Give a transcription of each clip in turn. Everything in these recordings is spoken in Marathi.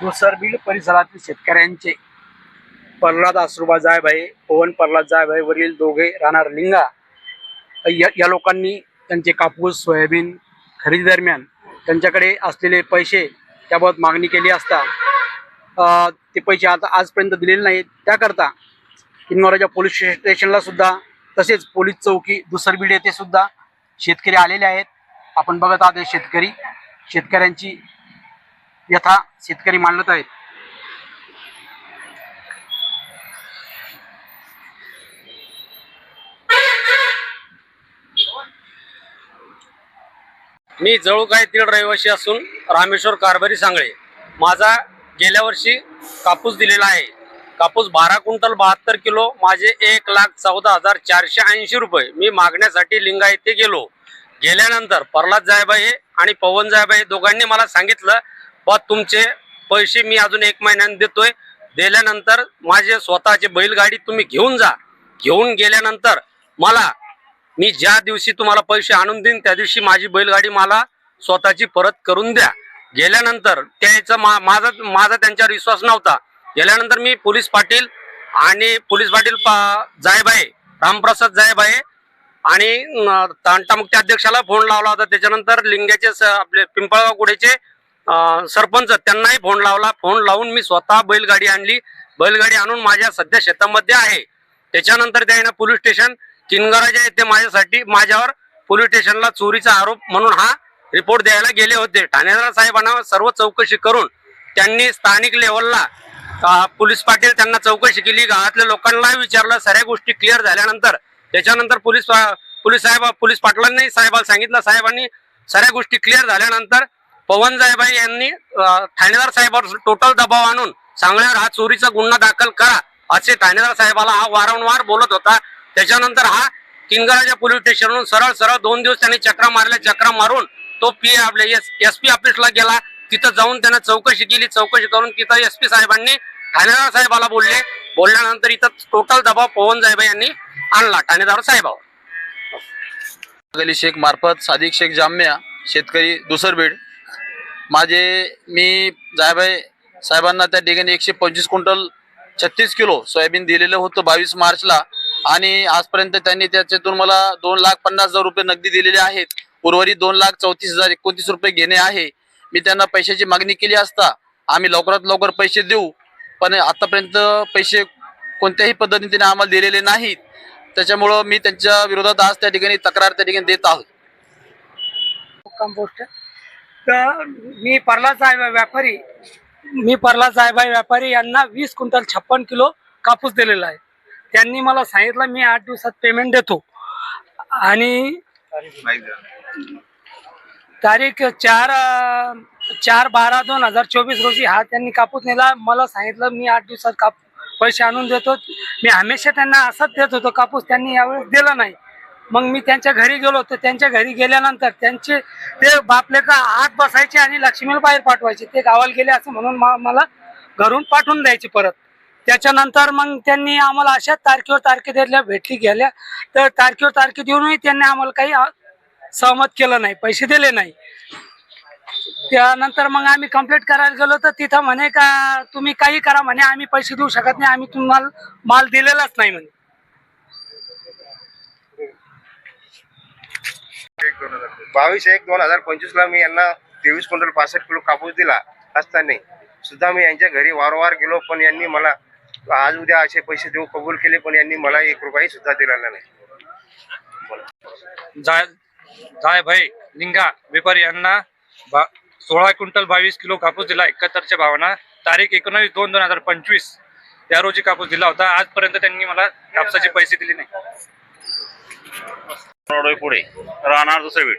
दुसरबीड परिसरातील शेतकऱ्यांचे प्रल्हाद आसरुबा जायभाई पवन प्रल्हाद जायभाई वरील दोघे राहणार लिंगा. या या लोकांनी त्यांचे कापूस सोयाबीन खरेदी दरम्यान त्यांच्याकडे असलेले पैसे त्याबाबत मागणी केली असता ते पैसे आता आजपर्यंत दिलेले नाहीत. त्याकरता किनवराच्या पोलीस स्टेशनला सुद्धा तसेच पोलीस चौकी दुसरबीड येथे सुद्धा शेतकरी आलेले आहेत. आपण बघत आहात शेतकरी शेतकऱ्यांची व्यथा शेतकरी मांडत आहेत. मी जळूक आहे तीड रहिवासी असून रामेश्वर कारभारी सांगळे. माझा गेल्या वर्षी कापूस दिलेला आहे. कापूस बारा क्विंटल बहात्तर किलो माझे एक लाख चौदा हजार चारशे ऐंशी रुपये मी मागण्यासाठी लिंगा येथे गेलो. गेल्यानंतर प्रल्हाद जायबाई आणि पवन जायबाई दोघांनी मला सांगितलं बा तुमचे पैसे मी अजून एक महिन्याने देतोय. दिल्यानंतर माझे स्वतःचे बैलगाडी तुम्ही घेऊन जा. घेऊन गेल्यानंतर मला मी ज्या दिवशी तुम्हाला पैसे आणून देईन त्या दिवशी माझी बैलगाडी मला स्वतःची परत करून द्या. गेल्यानंतर त्याचा मा माझा माझा त्यांच्यावर विश्वास नव्हता. गेल्यानंतर मी पोलीस पाटील आणि पोलीस पाटील पा- जायबाई रामप्रसाद जायबाई आणि न- अध्यक्षाला फोन लावला होता. त्याच्यानंतर लिंग्याचे आपले पिंपळगाव कुडेचे सरपंच त्यांनाही फोन लावला. फोन लावून मी स्वतः बैलगाडी आणली. बैलगाडी आणून माझ्या सध्या शेतामध्ये आहे. त्याच्यानंतर त्याने पोलीस स्टेशन किनगराच्या येथे माझ्यासाठी माझ्यावर पोलीस स्टेशनला चोरीचा आरोप म्हणून हा रिपोर्ट द्यायला गेले होते. ठाणेदार साहेबांना सर्व चौकशी करून त्यांनी स्थानिक लेवलला पोलीस पाटील त्यांना चौकशी केली. गावातल्या लोकांना विचारलं. साऱ्या गोष्टी क्लिअर झाल्यानंतर त्याच्यानंतर पोलीस पोलीस साहेब पोलीस पाटलांनी साहेबाला सांगितलं. साहेबांनी साऱ्या गोष्टी क्लिअर झाल्यानंतर पवन जायबाई यांनी ठाणेदार साहेबावर टोटल दबाव आणून सांगण्यावर हा चोरीचा गुन्हा दाखल करा असे ठाणेदार साहेबाला हा वारंवार बोलत होता. त्याच्यानंतर हा किंगराजा पोलीस स्टेशनवरून सरळ सरळ दोन दिवस त्यांनी चक्रा मारल्या चक्रा मारून तो पी आपल्या एस एस पी ऑफिसला गेला. तिथं जाऊन त्यानं चौकशी केली चौकशी करून तिथं एस पी साहेबांनी ठाणेदार साहेबाला बोलले. बोलल्यानंतर इथं टोटल दबाव पवन जायबा यांनी आणला ठाणेदार साहेबावर. गली शेख मार्फत सादिक शेख जाम्या शेतकरी दुसरबीड. माझे मी जायबाई साहेबांना त्या ठिकाणी एकशे पंचवीस क्विंटल छत्तीस किलो सोयाबीन दिलेलं होतं बावीस मार्चला. आणि आजपर्यंत त्यांनी त्याच्यातून मला दोन लाख पन्नास हजार रुपये नगदी दिलेले आहेत. उर्वरित दोन लाख चौतीस हजार एकोणतीस रुपये घेणे आहे. मी त्यांना पैशाची मागणी केली असता आम्ही लवकरात लवकर पैसे देऊ. पण आतापर्यंत पैसे कोणत्याही पद्धतीने त्यांनी आम्हाला दिलेले नाहीत. त्याच्यामुळं मी त्यांच्या विरोधात आज त्या ठिकाणी तक्रार त्या ठिकाणी देत आहोत कंपोस्ट तर मी प्रल्हाद साहेब व्यापारी मी प्रल्हाद साहेब व्यापारी यांना वीस क्विंटल छप्पन किलो कापूस दिलेला आहे. त्यांनी मला सांगितलं मी आठ दिवसात पेमेंट देतो. आणि तारीख चार चार बारा दोन हजार चोवीस रोजी हा त्यांनी कापूस नेला. मला सांगितलं मी आठ दिवसात काप पैसे आणून देतो. मी हमेशा त्यांना असंच देत होतो. कापूस त्यांनी यावेळेस दिला नाही. मग मी त्यांच्या घरी गेलो तर त्यांच्या घरी गेल्यानंतर त्यांचे ते बापलेका आत बसायचे आणि लक्ष्मीला बाहेर पाठवायचे. ते गावाला गेले असं म्हणून मला घरून पाठवून द्यायचे परत. त्याच्यानंतर मग त्यांनी आम्हाला अशाच तारखेवर तारखे दिल्या भेटली गेल्या. तर तारखेवर तारखे देऊनही त्यांनी आम्हाला काही सहमत केलं नाही पैसे दिले नाही. त्यानंतर मग आम्ही कंप्लीट करायला गेलो तर तिथं म्हणे का तुम्ही काही करा म्हणे आम्ही पैसे देऊ शकत नाही आम्ही तुम्हाला माल दिलेलाच नाही म्हणे. बावीस एक दोन हजार पंचवीस ला मी यांना तेवीस क्विंटल पासष्ट किलो कापूस दिला. असताना सुद्धा मी यांच्या घरी वारंवार गेलो पण यांनी मला आज उद्या असे पैसे देऊ कबूल केले पण यांनी मला एक रुपयाही सुद्धा दिलेला नाही. जाय भाई लिंगा व्यापारी यांना सोळा क्विंटल बावीस किलो कापूस दिला एकाहत्तरच्या भावना. तारीख एकोणावीस दोन दोन हजार पंचवीस. त्या रोजी कापूस दिला होता. आजपर्यंत त्यांनी मला कापसाचे पैसे दिले नाही. पुढे. राहणार दुसरीवीड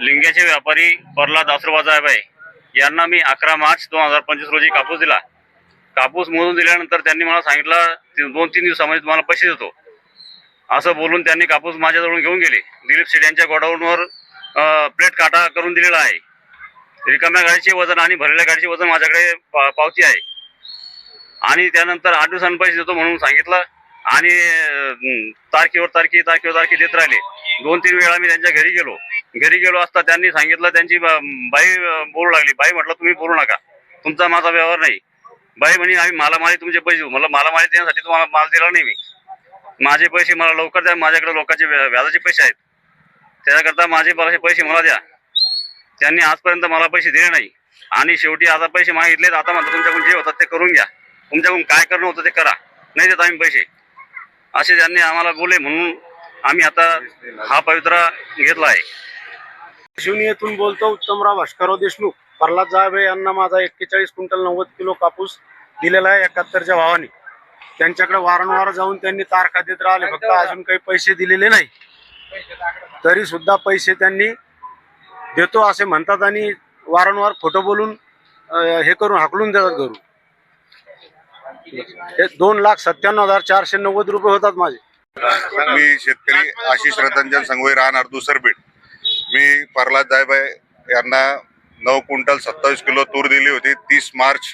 लिंग्याचे व्यापारी प्रल्हाद आसरबाजाबाई यांना मी अकरा मार्च दोन हजार पंचवीस रोजी कापूस दिला. कापूस मोजून दिल्यानंतर त्यांनी मला सांगितलं दोन तीन दिवसामध्ये तुम्हाला पैसे देतो. असं बोलून त्यांनी कापूस माझ्याजवळून घेऊन गेले. दिलीप शेट यांच्या गोडाऊनवर प्लेट काटा करून दिलेला आहे. रिकाम्या गाडीचे वजन आणि भरलेल्या गाडीचे वजन माझ्याकडे पावती आहे. आणि त्यानंतर आठ दिवसांनी पैसे देतो म्हणून सांगितलं. आणि तारखेवर तारखे तारखेवर तारखे देत राहिले. दोन तीन वेळा मी त्यांच्या घरी गेलो. घरी गेलो असता त्यांनी सांगितलं त्यांची बाई बोलू लागली. बाई म्हटलं तुम्ही बोलू नका. तुमचा माझा व्यवहार नाही. बाई म्हणे आम्ही मालामाली तुमचे पैसे देऊ. मला मालामाली देण्यासाठी तुम्हाला माल दिला नाही मी. माझे पैसे मला लवकर द्या. माझ्याकडे लोकांचे व्याजाचे पैसे आहेत. त्याच्याकरता माझे मला पैसे मला द्या. त्यांनी आजपर्यंत मला पैसे दिले नाही. आणि शेवटी आता पैसे मागितलेत. आता मात्र तुमच्याकडून जे होतात ते करून घ्या. तुमच्याकडून काय करणं होतं ते करा. नाही देत आम्ही पैसे. असे त्यांनी आम्हाला बोले म्हणून आम्ही आता हा पवित्रा घेतला आहे. शिवनी येथून बोलतो उत्तमराव भास्करराव देशमुख. प्रल्हाद जायबे यांना माझा एक्केचाळीस क्विंटल नव्वद किलो कापूस दिलेला आहे एकाहत्तरच्या भावाने. त्यांच्याकडे वारंवार जाऊन त्यांनी तारखा देत राहिले. फक्त अजून काही पैसे दिलेले नाही. तरी सुद्धा पैसे त्यांनी देतो असे म्हणतात आणि वारंवार खोटं बोलून हे करून हाकलून देतात घरून. हे दोन लाख सत्त्याण्णव हजार चारशे नव्वद रुपये होतात माझे. मी शेतकरी आशिष रतनजन संगोई राहणार दुसर बीड मी प्रल्हाद जायबाई यांना नऊ क्विंटल सत्तावीस किलो तूर दिली होती तीस मार्च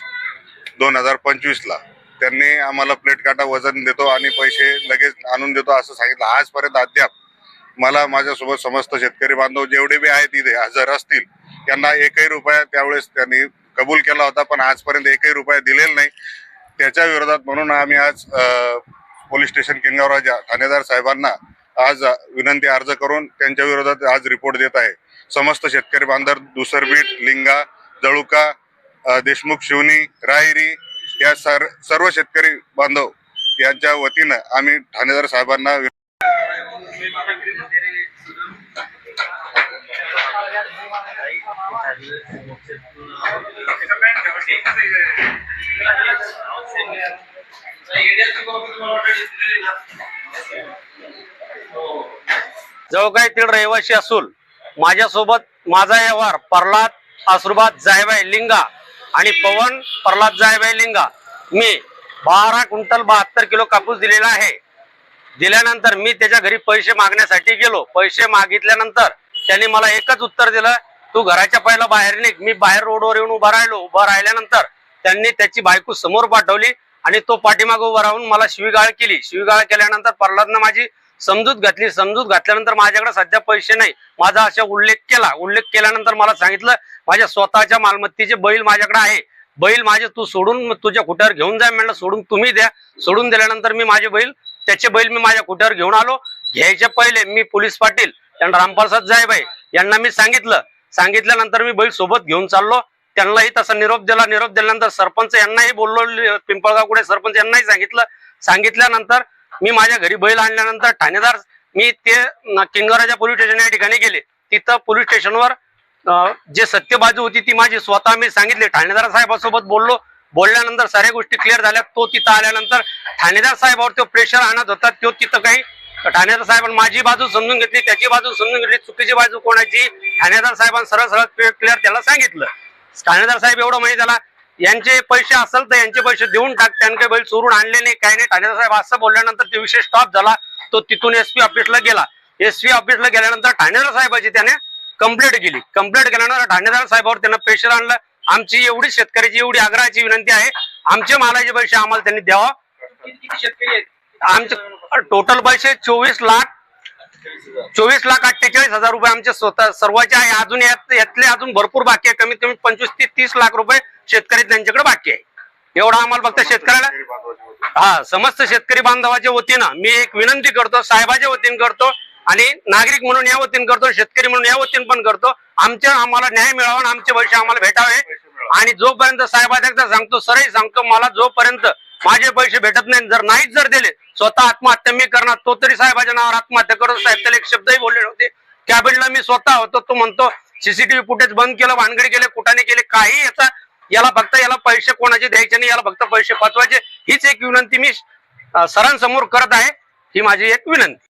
दोन हजार पंचवीसला. त्यांनी आम्हाला प्लेट काटा वजन देतो आणि पैसे लगेच आणून देतो असं सांगितलं. आजपर्यंत अद्याप मला माझ्यासोबत समस्त शेतकरी बांधव जेवढे बी आहेत तिथे हजर असतील त्यांना एकही रुपया त्यावेळेस त्यांनी कबूल केला होता पण आजपर्यंत एकही रुपया दिलेला नाही. त्याच्या विरोधात म्हणून आम्ही आज पोलीस स्टेशन किंगावराजा ठाणेदार साहेबांना आज विनंती अर्ज करून त्यांच्या विरोधात आज रिपोर्ट देत आहे. समस्त शेतकरी बांधव दुसरबीट लिंगा जळुका देशमुख शिवनी रायरी या सर सर्व शेतकरी बांधव यांच्या वतीनं आम्ही ठाणेदार साहेबांना जवळगाईतील रहिवासी असून माझ्यासोबत माझा व्यवहार प्रल्हाद आसुरबाद जायबाई लिंगा आणि पवन प्रल्हाद जायबाई लिंगा. मी बारा क्विंटल बहात्तर किलो कापूस दिलेला आहे. दिल्यानंतर मी त्याच्या घरी पैसे मागण्यासाठी गेलो. पैसे मागितल्यानंतर त्यांनी मला एकच उत्तर दिलं तू घराच्या पहिला बाहेर निघ. मी बाहेर रोडवर येऊन उभा राहिलो. उभा राहिल्यानंतर त्यांनी त्याची बायको समोर पाठवली आणि तो पाठीमागं उभा राहून मला शिवीगाळ केली. शिवीगाळ केल्यानंतर प्रल्हादनं माझी समजूत घातली. समजूत घातल्यानंतर माझ्याकडे सध्या पैसे नाही. माझा असा उल्लेख केला. उल्लेख केल्यानंतर मला सांगितलं माझ्या स्वतःच्या मालमत्तेचे बैल माझ्याकडे आहे. बैल माझे तू सोडून तुझ्या कुठ्यावर घेऊन जा. म्हणलं सोडून तुम्ही द्या. सोडून दिल्यानंतर मी माझे बैल त्याचे बैल मी माझ्या कुठ्यावर घेऊन आलो. घ्यायच्या पहिले मी पोलीस पाटील त्यांना रामप्रसाद जायबाई यांना मी सांगितलं. सांगितल्यानंतर मी बैल सोबत घेऊन चाललो. त्यांनाही तसा निरोप दिला. निरोप दिल्यानंतर सरपंच यांनाही बोललो पिंपळगाव कुठे सरपंच यांनाही सांगितलं. सांगितल्यानंतर मी माझ्या घरी बैल आणल्यानंतर ठाणेदार मी ते किंगराजा पोलीस स्टेशन या ठिकाणी गेले. तिथं पोलीस स्टेशनवर जे सत्य बाजू होती ती माझी स्वतः मी सांगितले. ठाणेदार साहेबासोबत बोललो. बोलल्यानंतर साऱ्या गोष्टी क्लिअर झाल्या. तो तिथं आल्यानंतर ठाणेदार साहेबावर तो प्रेशर आणत होता. तो तिथं काही ठाणेदार साहेबांनी माझी बाजू समजून घेतली. त्याची बाजू समजून घेतली. चुकीची बाजू कोणाची? ठाणेदार साहेबांनी सरळ सरळ क्लिअर त्याला सांगितलं. ठाणेदार साहेब एवढं माहिती झाला यांचे पैसे असेल तर यांचे पैसे देऊन टाक त्यांनी काही बैल चोरून आणले नाही काही नाही. ठाणेदार साहेब असं बोलल्यानंतर ते विषय स्टॉप झाला. तो तिथून एसपी ऑफिसला गेला. एसपी ऑफिसला गेल्यानंतर ठाणेदार साहेबाची त्याने कंप्लेंट केली. कंप्लेंट केल्यानंतर ठाणेदार साहेबावर त्यांना प्रेशर आणलं. आमची एवढी शेतकऱ्याची एवढी आग्रहाची विनंती आहे आमचे मालाचे पैसे आम्हाला त्यांनी द्यावा. आमचे टोटल पैसे चोवीस लाख चोवीस लाख अठ्ठेचाळीस हजार रुपये आमचे स्वतः सर्वांचे आहे. अजून यात यातले अजून भरपूर बाकी आहे. कमीत कमी पंचवीस ते तीस लाख रुपये शेतकरी त्यांच्याकडे बाकी आहे. एवढा आम्हाला फक्त शेतकऱ्याला हा समस्त शेतकरी बांधवाच्या वतीनं मी एक विनंती करतो साहेबाच्या वतीनं करतो आणि नागरिक म्हणून या वतीनं करतो शेतकरी म्हणून या वतीनं पण करतो. आमच्या आम्हाला न्याय मिळावा आणि आमचे पैसे आम्हाला भेटावे. आणि जोपर्यंत साहेबात एकदा सांगतो सरही सांगतो मला जोपर्यंत माझे पैसे भेटत नाही जर नाहीच जर दिले स्वतः आत्महत्या मी करणार तो तरी साहेबाच्या नावावर आत्महत्या करून साहेब त्याला एक शब्दही बोलले नव्हते. कॅबिनला मी स्वतः होतो तो म्हणतो सीसीटीव्ही फुटेज बंद केलं भानगडी केले कुठाने केले काही याचा याला फक्त याला पैसे कोणाचे द्यायचे नाही याला फक्त पैसे पाचवायचे हीच एक विनंती मी सरांसमोर करत आहे. ही माझी एक विनंती.